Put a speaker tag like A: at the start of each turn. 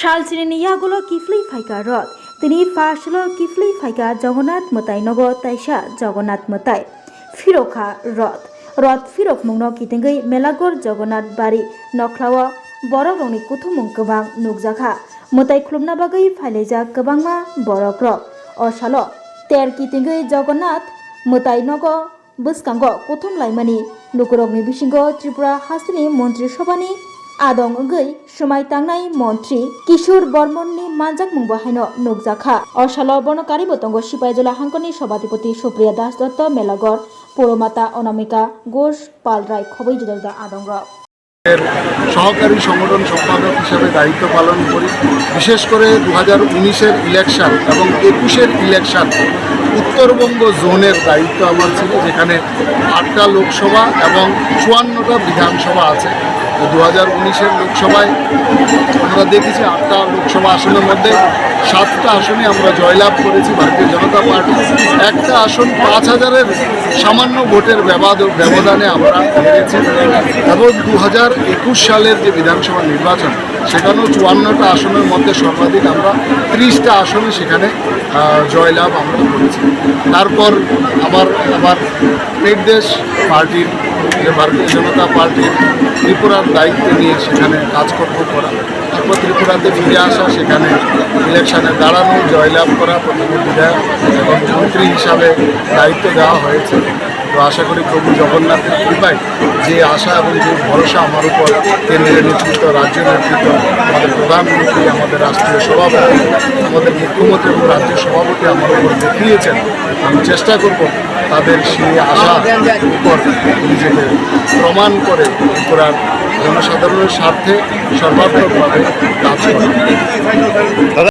A: সালচিনিয়াগুলো কিফলি ফাইকা রদ তিনি ফাঁস কিফলি ফাইকা জগন্নাথ মতাই, নগর তাইসা জগন্নাথ মতাই। ফিরোখা রদ রদ ফিরক মুংন কিতেঙ্গই মেলাগর জগন্নাথ বাড়ি নখলাওয়া বড় রংনি কুথুমুং গবাং নুকজাখা। মতাই খুলুমনা বাগৈ ফাইলেজা গবাংমা বড়ক রক অসাল তের কিতেঙ্গই জগন্নাথ মতাই, নগ বসকাঙ্গ কুথুম লাইমানি নুকুরকনি বিসিঙ্গ ত্রিপুরা হাসিনি মন্ত্রিসভানি আদঙ্গৈ সুমাইতাংনাই মন্ত্রী কিশোর বর্মননি মানজাক মুংবাহাইন নুকজাখা অশাল বর্ণকারী বতঙ্গ সিপাইজলা হাঙ্কনি সভাধিপতি সুপ্রিয়া দাস দত্ত মেলাগর পৌরমাতা অনামিকা ঘোষ পাল রায় খবৈ যুদা আদং
B: সহকারী সংগঠন সম্পাদক হিসেবে দায়িত্ব পালন করি। বিশেষ করে দু হাজার উনিশের ইলেকশান এবং একুশের ইলেকশান উত্তরবঙ্গ জোনের দায়িত্ব আমার ছিল, যেখানে আটটা লোকসভা এবং চুয়ান্নটা বিধানসভা আছে। দু হাজার উনিশের লোকসভায় আমরা দেখেছি আটটা লোকসভা আসনের মধ্যে সাতটা আসনে আমরা জয়লাভ করেছি ভারতীয় জনতা পার্টি। একটা আসন পাঁচ হাজারের সামান্য ভোটের ব্যবধানে আমরা হেরেছি। এবং দু হাজার একুশ সালের যে বিধানসভা নির্বাচন, সেখানেও চুয়ান্নটা আসনের মধ্যে সর্বাধিক আমরা ত্রিশটা আসনে সেখানে জয়লাভ আমরা করেছি। তারপর আবার আবার নির্দেশ পার্টির যে ভারতীয় জনতা পার্টি ত্রিপুরার দায়িত্ব নিয়ে সেখানে কাজকর্ম করা। তারপর ত্রিপুরাতে ফিরে আসা, সেখানে ইলেকশানে দাঁড়ানো, জয়লাভ করা প্রধানমন্ত্রী এবং মন্ত্রী হিসাবে দায়িত্ব দেওয়া হয়েছে। তো আশা করি প্রভু জগন্নাথের কৃপায় যে আশা এবং যে ভরসা আমার উপর কেন্দ্রের নেতৃত্ব, রাজ্য নেতৃত্ব, আমাদের প্রধানমন্ত্রী, আমাদের রাষ্ট্রীয় সভাপতি, আমাদের মুখ্যমন্ত্রী এবং রাজ্য সভাপতি আমার উপর দেখিয়েছেন। আমি চেষ্টা করব তাদের সেই আশা উপর নিজেকে প্রমাণ করে জনসাধারণের স্বার্থে সর্বাত্মকভাবে কাজ করা